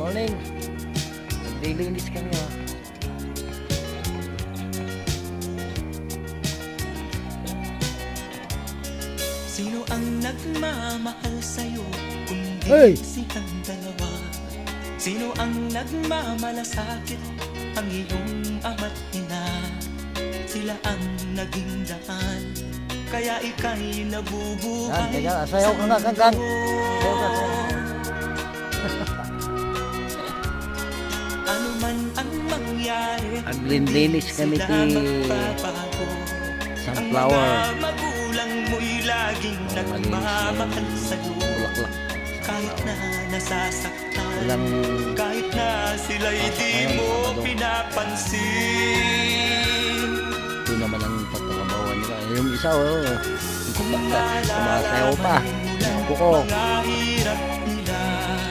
morning. Naglilinis kami ha. Sino ang nagmamahal sa'yo kundi Hey! silang dalawa? Sino ang nagmamalasakit ang iyong ama't ina? Sila ang naging daan kaya ika'y Yan, nabubuhay teka, sayaw ka nga, Kangkang. Sayaw ka, sayaw. mangyari Naglilinis kami ti sunflower. Malinis bulaklak. Kahit na nasasaktan Walang Kahit na sila'y di mo pinapansin ito naman ang pagtrabawan nila. Yung isa, oh. Naalala pa. buko. mga